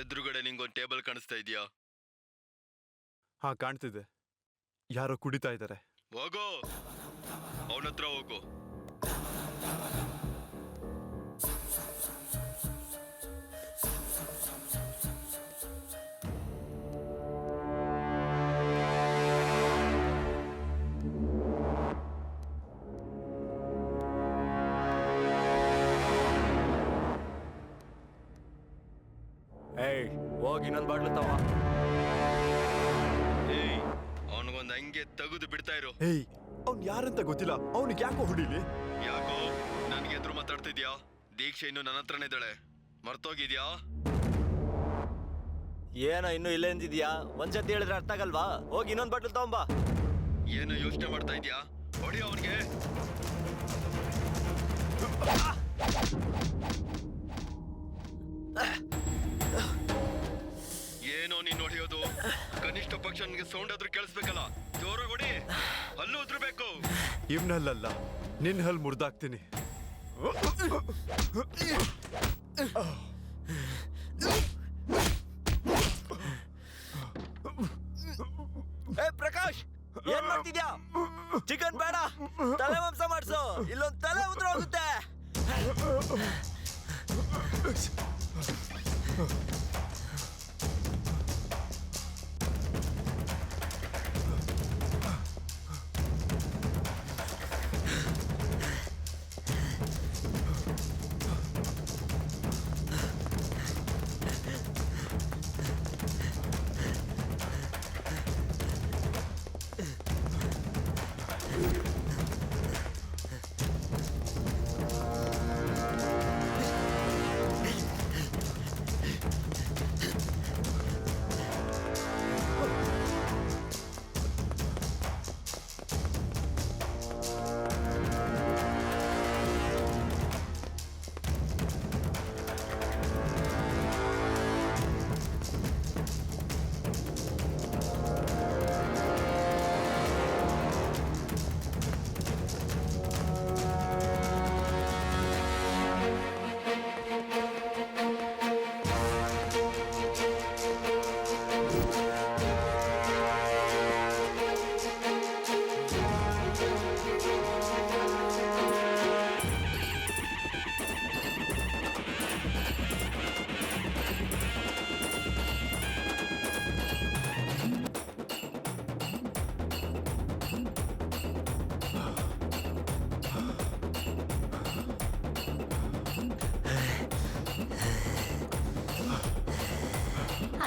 ಎದುರುಗಡೆ ನಿಂಗೊಂದು ಟೇಬಲ್ ಕಾಣಿಸ್ತಾ ಇದೆಯಾ? ಹಾ ಕಾಣ್ತಿದೆ. ಯಾರೋ ಕುಡಿತಾ ಇದ್ದಾರೆ ಹೋಗೋ. ಅವನತ್ರ ಹೋಗೋ ಹೋಗು. ಹೋಗಿ ಇನ್ನೊಂದು ಬಾಟ್ಲು ತವ ಏಯ್ ಅವನಿಗೊಂದು ಹಂಗೆ ತೆಗೆದು ಬಿಡ್ತಾ ಇರು. ಏಯ್ ಅವ್ನ್ ಯಾರಂತ ಗೊತ್ತಿಲ್ಲ. ಅವ್ನಿಗೆ ಯಾಕೋ ಹೊಡಿಲಿ? ಯಾಕೋ? ನನ್ಗೆ ಎದುರು ಮಾತಾಡ್ತಿದ್ಯಾ? ದೀಕ್ಷೆ ಇನ್ನು ನನ್ನ ಹತ್ರನೇ ಇದ್ದಾಳೆ. ಮರ್ತೋಗಿದ್ಯಾ? ಏನೋ ಇನ್ನು ಇಲ್ಲೇ ನಿಂತಿದ್ಯಾ ಒಂದ್ಸತಿ ಹೇಳಿದ್ರೆ ಅರ್ಥ ಆಗಲ್ವಾ? ಹೋಗಿ ಇನ್ನೊಂದು ಬಾಟ್ಲು ತಗೊಂಬಾ. ಏನು ಯೋಚನೆ ಮಾಡ್ತಾ ಇದ್ಯಾ? ಹೊಡಿ ಅವನಿಗೆ. ಪಕ್ಷ ಸೌಂಡ್ ಆದ್ರೂ ಕೇಳಿಸ್ಬೇಕಲ್ಲ? ಜೋರು ಹೊಡಿ. ಅಲ್ಲೂ ಉದ್ರಬೇಕು. ಇವ್ನಲ್ಲಲ್ಲ ನಿನ್ ಹಲ್ ಮುರ್ದಾಕ್ತೀನಿ. ಏ ಪ್ರಕಾಶ್ ಏನ್ ಮಾಡ್ತಿದ್ಯಾ? ಚಿಕನ್ ಬೇಡ. ತಲೆ ಮಾಂಸ ಮಾಡಿಸು. ಇಲ್ಲೊಂದ್ ತಲೆ ಉದ್ರ ಹೋಗುತ್ತೆ.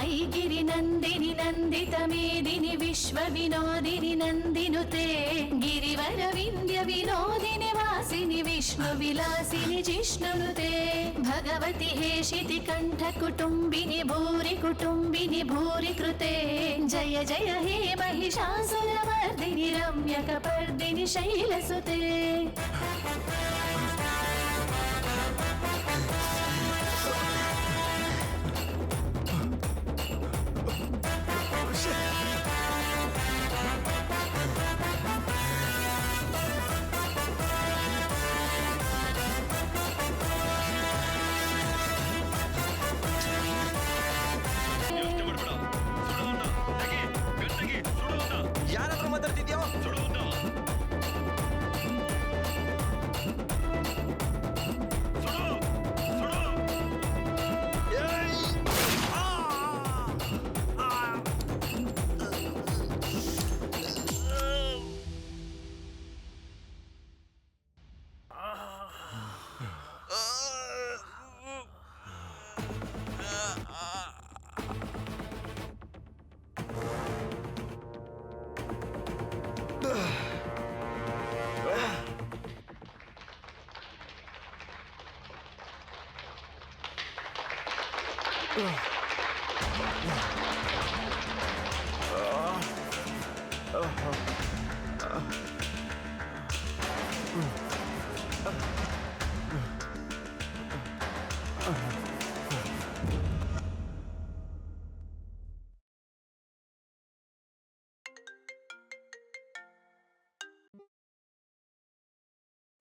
ऐगिरि नन्दिनि नन्दित मेदिनि विश्व विनोदिनि नन्दिनुते गिरिवर विन्द्य विनोदिनि वासिनि विष्णु विलासिनि जिष्णुनुते भगवति हेशिति कण्ठ कुटुम्बिनि भूरि कुटुम्बिनि भूरि कृते जय जय हे महिषासुरमर्दिनि रम्यकपर्दिनि शैलसुते ಯಾರ ಹತ್ರ ಮಾತಾಡ್ತಿದ್ಯೋ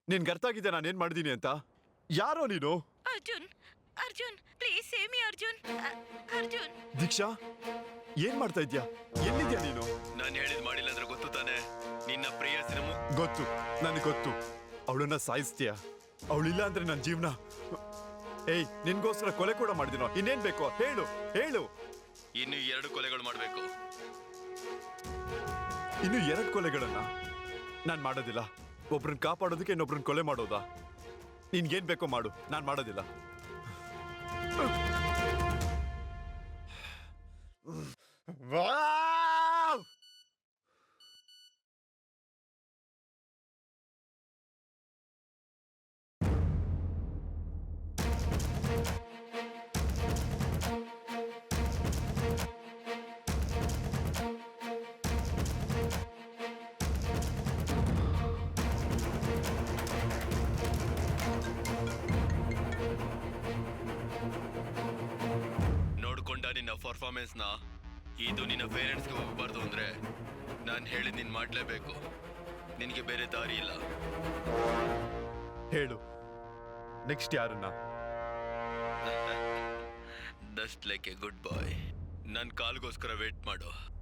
ನಿನ್ಗೆ ಅರ್ಥ ಆಗಿದೆ ನಾನು ಏನ್ ಮಾಡಿದೀನಿ ಅಂತ? ಯಾರೋ ನೀನು? Arjun Arjun please save me Arjun. Deeksha ಏನ್ ಮಾಡ್ತಾ ಇದ್ಯಾ? ಎಲ್ಲಿದ್ಯಾ ನೀನು? ನಾನು ಹೇಳಿದ್ ಮಾಡಿಲ್ಲ ಅಂದ್ರೆ ಗೊತ್ತು ತಾನೆ. ನಿನ್ನ ಪ್ರಿಯ ಸಿನಿಮಾ ಗೊತ್ತು ನನಗೆ ಗೊತ್ತು. ಅವಳನ್ನ ಸಾಯಿಸ್ತೀಯಾ? ಅವಳಿಲ್ಲ ಅಂದ್ರೆ ನನ್ನ ಜೀವನ ಏಯ್ ನಿನ್ಗೋಸ್ಕರ ಕೊಲೆ ಕೂಡ ಮಾಡಿದಿನೋ? ಇನ್ನೇನ್ ಬೇಕು? ಹೇಳು ಹೇಳು. ಇನ್ನು ಎರಡು ಕೊಲೆಗಳು ಮಾಡ್ಬೇಕು. ಇನ್ನು ಎರಡು ಕೊಲೆಗಳನ್ನ ನಾನು ಮಾಡೋದಿಲ್ಲ. ಒಬ್ರನ್ನ ಕಾಪಾಡೋದಕ್ಕೆ ಇನ್ನೊಬ್ರನ್ನ ಕೊಲೆ ಮಾಡೋದಾ? ನಿನ್ಗೇನ್ ಬೇಕೋ ಮಾಡು. ನಾನು ಮಾಡೋದಿಲ್ಲ. Vá! ನಿನ್ನ ಪರ್ಫಾರ್ಮೆನ್ಸ್ನ ಇದು ನಿನ್ನ ಪೇರೆಂಟ್ಸ್ಗೆ ಹೋಗಬಾರ್ದು ಅಂದ್ರೆ ನಾನು ಹೇಳಿದ್ ನೀನು ಮಾಡ್ಲೇಬೇಕು. ನಿನಗೆ ಬೇರೆ ದಾರಿ ಇಲ್ಲ. ಹೇಳು. ನೆಕ್ಸ್ಟ್ ಯಾರನ್ನ? Just like a good boy. ನನ್ನ ಕಾಲ್ಗೋಸ್ಕರ ವೇಟ್ ಮಾಡು.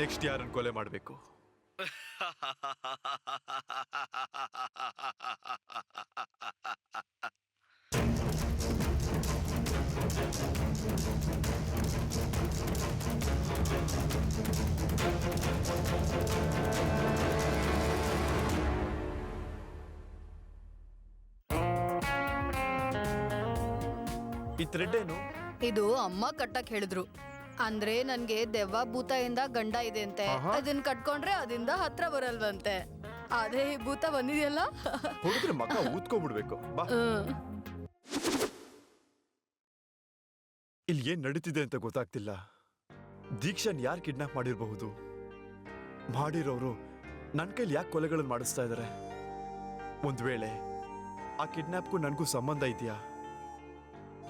ನೆಕ್ಸ್ಟ್ ಯಾರನ್ನು ಕೊಲೆ ಮಾಡಬೇಕು? ಈ ಥ್ರೆಡ್ ಏನು? ಇದು ಅಮ್ಮ ಕಟ್ಟಕ್ಕೆ ಹೇಳಿದ್ರು. ಅಂದ್ರೆ ನನ್ಗೆ ದೆವ್ವ ಭೂತದಿಂದ ಗಂಡ ಇದೆ ಅಂತೆ ಆಹಾ. ಅದನ್ನ ಕಟ್ಕೊಂಡ್ರೆ ಅದಿಂದ ಹತ್ರ ಬರಲ್ವಂತೆ. ಆದ್ರೆ ಈ ಭೂತ ಬಂದಿದೆಯಲ್ಲ? ಹೊಡೆದ್ರೆ ಮಕ್ಕ ಊದ್ಕೊಬಿಡ್ಬೇಕು ಬಾ. ಇಲ್ಲಿ ಏನ್ ನಡೀತಿದೆ ಅಂತ ಗೊತ್ತಾಗ್ತಿಲ್ಲ. ದೀಕ್ಷನ್ ಯಾರು ಕಿಡ್ನಾಪ್ ಮಾಡಿರಬಹುದು? ಮಾಡಿರೋರು ನನ್ನ ಕೈಲಿ ಯಾಕೆ ಕೊಲೆಗಳನ್ನು ಮಾಡಿಸ್ತಾ ಇದ್ದಾರೆ ಒಂದ್ ವೇಳೆ ಆ ಕಿಡ್ನಾಪ್ಗೂ ನನಗೂ ಸಂಬಂಧ ಇದೆಯಾ?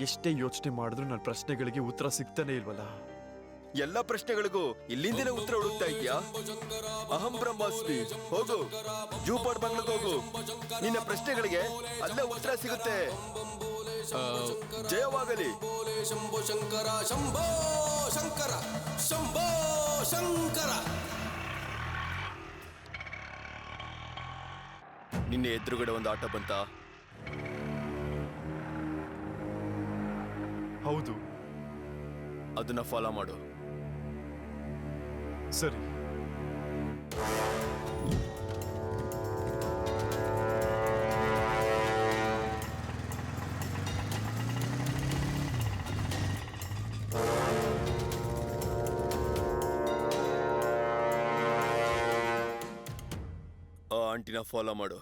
ಎಷ್ಟೇ ಯೋಚನೆ ಮಾಡಿದ್ರೂ ನನ್ನ ಪ್ರಶ್ನೆಗಳಿಗೆ ಉತ್ತರ ಸಿಗ್ತಾನೆ ಇಲ್ವಲ್ಲ? ಎಲ್ಲ ಪ್ರಶ್ನೆಗಳಿಗೂ ಇಲ್ಲಿಂದಲೇ ಉತ್ತರ ಹುಡುಕ್ತಾ ಇದ್ಯಾ ಅಹಂ ಬ್ರಹ್ಮಾಸ್ಮಿ ಹೋಗು. ಜೂಪಾಡ್ ಬಂಗ್ಲಕ್ ಹೋಗು. ನಿನ್ನ ಪ್ರಶ್ನೆಗಳಿಗೆ ಅಲ್ಲೇ ಉತ್ತರ ಸಿಗುತ್ತೆ. ಜಯವಾಗಲಿ. ಶಂಭೋ ಶಂಕರ ಶಂಭೋ ಶಂಕರ ಶಂಭೋ ಶಂಕರ ನಿನ್ನೆ ಎದುರುಗಡೆ ಒಂದು ಆಟ ಬಂತ? ಹೌದು. ಅದನ್ನ ಫಾಲೋ ಮಾಡು. ಸರಿ ಆ ಆಂಟಿನ ಫಾಲೋ ಮಾಡು